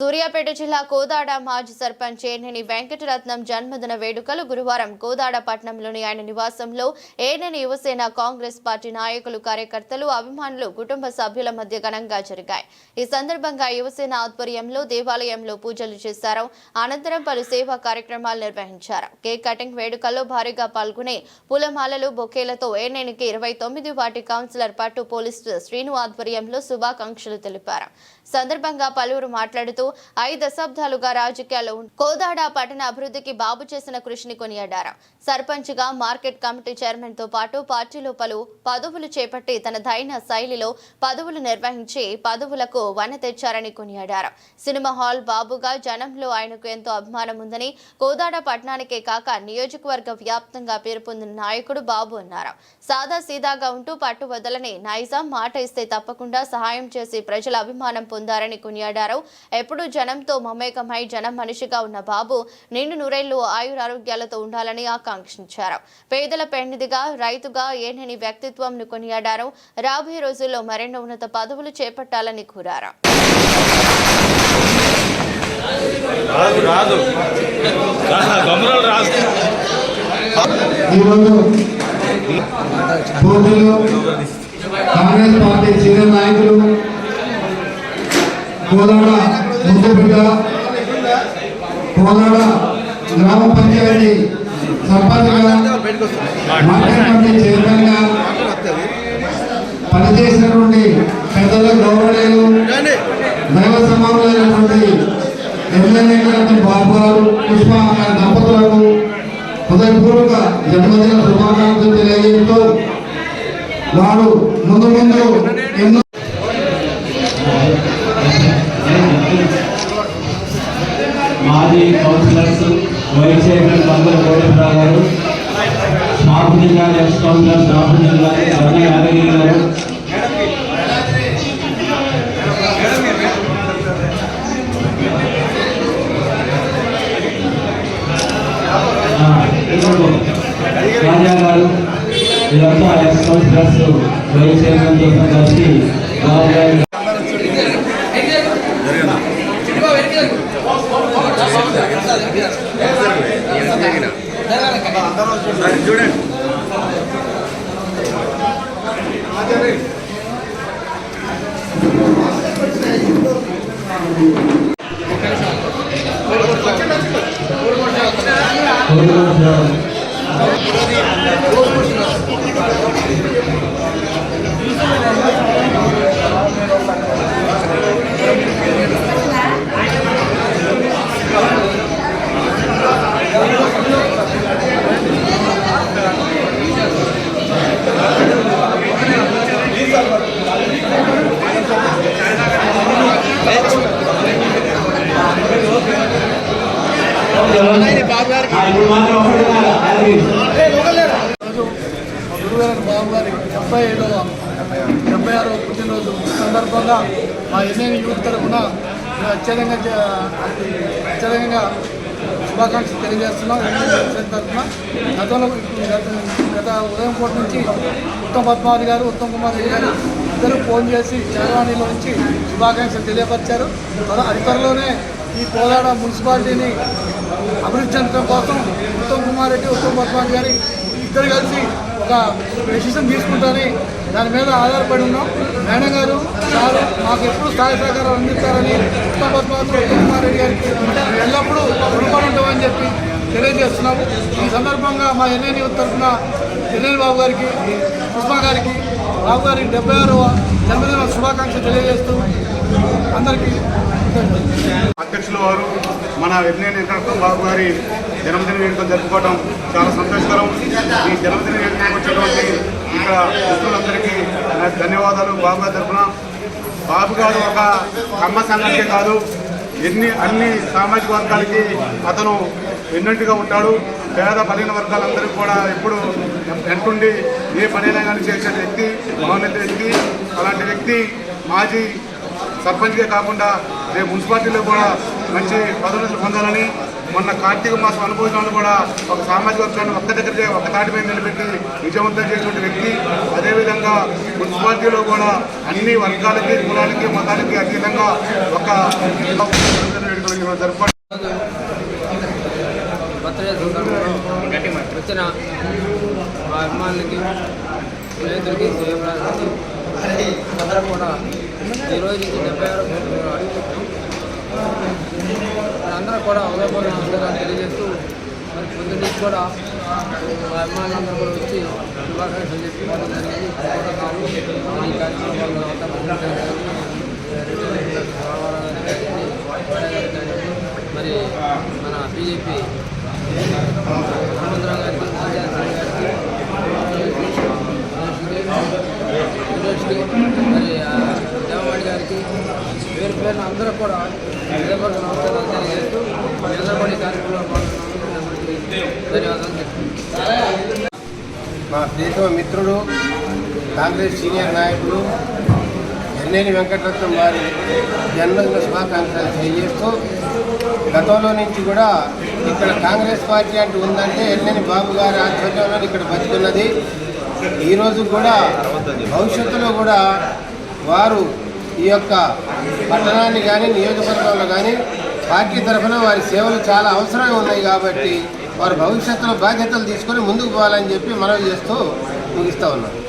సూర్యాపేట జిల్లా కోదాడ మాజీ సర్పంచ్ ఏనేని వెంకటరత్నం జన్మదిన వేడుకలు గురువారం కోదాడ పట్టణంలోని ఆయన నివాసంలో ఏనేని యువసేన కాంగ్రెస్ పార్టీ నాయకులు కార్యకర్తలు అభిమానులు కుటుంబ సభ్యుల మధ్య ఘనంగా జరిగాయి. ఈ సందర్భంగా యువసేన ఆధ్వర్యంలో దేవాలయంలో పూజలు చేశారు. అనంతరం పలు సేవా కార్యక్రమాలు నిర్వహించారు. కేక్ కటింగ్ వేడుకల్లో భారీగా పాల్గొనే పూలమాలలు బొకేలతో ఏనేనికి ఇరవై తొమ్మిది వాటి కౌన్సిలర్ పట్టు పోలీసు శ్రీను ఆధ్వర్యంలో శుభాకాంక్షలు తెలిపారు. సందర్భంగా పలువురు మాట్లాడుతూ ఐదు దశాబ్దాలుగా రాజకీయాల్లో కోదాడ పట్టణ అభివృద్ధికి బాబు చేసిన కృషిని కొనియాడారు. సర్పంచ్గా మార్కెట్ కమిటీ చైర్మన్తో పాటు పార్టీలో పలు పదవులు చేపట్టి తన దైన శైలిలో పదవులు నిర్వహించి పదవులకు వన తెచ్చారని కొనియాడారు. సినిమా హాల్ బాబుగా జనంలో ఆయనకు ఎంతో అభిమానం ఉందని కోదాడ పట్టణానికే కాక నియోజకవర్గ వ్యాప్తంగా పేరు పొందిన నాయకుడు బాబు అన్నారు. సాదా సీదాగా ఉంటూ పట్టు వదలని నైజాం మాట ఇస్తే తప్పకుండా సహాయం చేసి ప్రజల అభిమానం పొందారని కొనియాడారు. ఎప్పుడు జనంతో మమేకమై జనం మనిషిగా ఉన్న బాబు నిండు నూరేళ్ళు ఆయురారోగ్యాలతో ఉండాలని ఆకాంక్షించారు. పేదల పెన్నిదిగా రైతుగా ఏనని వ్యక్తిత్వంను కొనియాడారు. రాబోయే రోజుల్లో మరెన్నో ఉన్నత పదవులు చేపట్టాలని కోరారు. కాంగ్రెస్ పార్టీ సీనియర్ నాయకులు కోదాడ ముద్దుబిడ్డ కోదాడ గ్రామ పంచాయతీ సర్పంచ్గా మార్కెట్ చైర్మన్గా పనిచేసినటువంటి పెద్దల గౌరవనీయులు దైవ సమానులైనటువంటి ఎమ్మెల్యే బాబురావు పుష్ప దంపతులకు హృదయపూర్వక జన్మదిన శుభాకాంక్షలు తెలియజేస్తూ వారు ముందు ముందు ఎన్నో మాజీ councillors vice chairman Bandar Koteswararao గారు స్టాఫ్ జిల్లా ఎక్స్ కౌన్సిలర్ స్టాఫ్ జిల్లా రమణ యాదగిరి గారు రాజా గారు ఇదంతా ఎక్స్ కౌన్సిలర్స్ వైస్ చైర్మన్తో కలిసి బాబు గారు చూడండి ఇప్పుడు మాత్రం గురుగారు బాబు గారి డెబ్బై ఏడవ డెబ్బై ఆరవ పుట్టినరోజు సందర్భంగా మా ఎన్ఎన్ యూత్ తరఫున అత్యధికంగా అత్యధికంగా శుభాకాంక్షలు తెలియజేస్తున్నాం. తరఫున. గతంలో గత గత ఉదయం పూట నుంచి ఉత్తమ్ పద్మావతి గారు ఉత్తమ్ కుమార్ రెడ్డి గారు ఇద్దరు ఫోన్ చేసి చరవాణిలో నుంచి శుభాకాంక్షలు తెలియపరిచారు. త్వర త్వరలోనే ఈ కోదాడ మున్సిపాలిటీని అభివృద్ధి చెందడం కోసం ఉత్తమ్ కుమార్ రెడ్డి ఉత్తమ్ పద్మావతి గారి ఇద్దరు కలిసి ఒక డెసిషన్ తీసుకుంటారని దాని మీద ఆధారపడి ఉన్నాం. మేడం గారు సారు మాకు ఎప్పుడు స్థాయి సహకారం అందిస్తారని ఉత్తమ్ పద్మావతి ఉత్తమ్ కుమార్ రెడ్డి గారికి ఎల్లప్పుడూ రుణపడి ఉంటామని చెప్పి తెలియజేస్తున్నాము. ఈ సందర్భంగా మా ఎన్ఎన్ తరఫున ఎన్ఎన్ బాబు గారికి పుష్ప గారికి బాబు గారికి డెబ్బై ఆరవ జన్మదిన శుభాకాంక్షలు తెలియజేస్తూ అందరికీ అధ్యక్షుల వారు మన ఎన్నేని వెంకటరత్నం బాబు గారి జన్మదిన వేడుక జరుపుకోవడం చాలా సంతోషకరం. ఈ జన్మదిన వేడుకలకు వచ్చినటువంటి ఇక్కడ మిత్రులందరికీ ధన్యవాదాలు బాబు గారి తరఫున. బాబు గారు ఒక కమ్మ సంఘానికే కాదు ఎన్ని అన్ని సామాజిక వర్గాలకి అతను ఎన్నింటిగా ఉంటాడు. పేద బలహీన వర్గాలందరికీ కూడా ఎప్పుడు వెంటుండి ఏ పనైనా కానీ చేసే వ్యక్తి మహోన్నత వ్యక్తి అలాంటి వ్యక్తి మాజీ సర్పంచ్గా కాకుండా రేపు మున్సిపాలిటీలో కూడా మంచి పదోన్నతులు పొందాలని మొన్న కార్తీక మాసం అనుభవించడం కూడా ఒక సామాజిక వర్గాన్ని ఒక్క దగ్గర ఒక తాటి మీద నిలబెట్టి విజయవంతం చేసినటువంటి వ్యక్తి. అదేవిధంగా మున్సిపాలిటీలో కూడా అన్ని వర్గాలకి కులాలకి మతాలకి అతీతంగా ఒక వచ్చిన మా అభిమానులకి స్నేహితులకి స్నేహితులకి అందరం కూడా ఈరోజు డెబ్బై ఆరు అందరూ కూడా ఉదయపూర్ణ అందరికీ తెలియజేస్తూ మరి పొద్దున్నీ కూడా మా అభిమానులందరూ కూడా వచ్చి శుభాకాంక్షలు చెప్పుకోవడం జరిగింది ఫోటోకాలు ఈ కార్యక్రమాల్లో అంతా పంపించడం జరిగింది. రామారావు గారి గారికి, కోటయ్య గారి గారికి, మరి మన బీజేపీ హనుమంతరావు గారికి ఆచార్య సింగ్ గారికి మరి ఆ, దేవవాడి గారికి పేరు పేరున అందరూ కూడా హృదయపూర్వక నమస్కారాలు తెలియజేస్తూ మీ అందరూ కూడా ఈ కార్యక్రమంలో పాల్గొన్నందుకు మీ అందరికీ ధన్యవాదాలు చెప్తున్నాను మా ప్రీతమ మిత్రుడు కాంగ్రెస్ సీనియర్ నాయకుడు ఎన్నేని వెంకటరత్నం వారి జన్మదిన శుభాకాంక్షలు తెలియజేస్తూ గతంలో నుంచి కూడా ఇక్కడ కాంగ్రెస్ పార్టీ అంటూ ఉందంటే ఎన్నేని బాబు గారి ఆధ్వర్యంలో ఇక్కడ బతుకున్నది. ఈరోజు కూడా భవిష్యత్తులో కూడా వారు ఈ యొక్క పట్టణాన్ని కానీ నియోజకవర్గంలో కానీ పార్టీ తరఫున వారి సేవలు చాలా అవసరమే ఉన్నాయి కాబట్టి వారు భవిష్యత్తులో బాధ్యతలు తీసుకొని ముందుకు పోవాలని చెప్పి మనవి చేస్తూ ముగిస్తూ ఉన్నాను.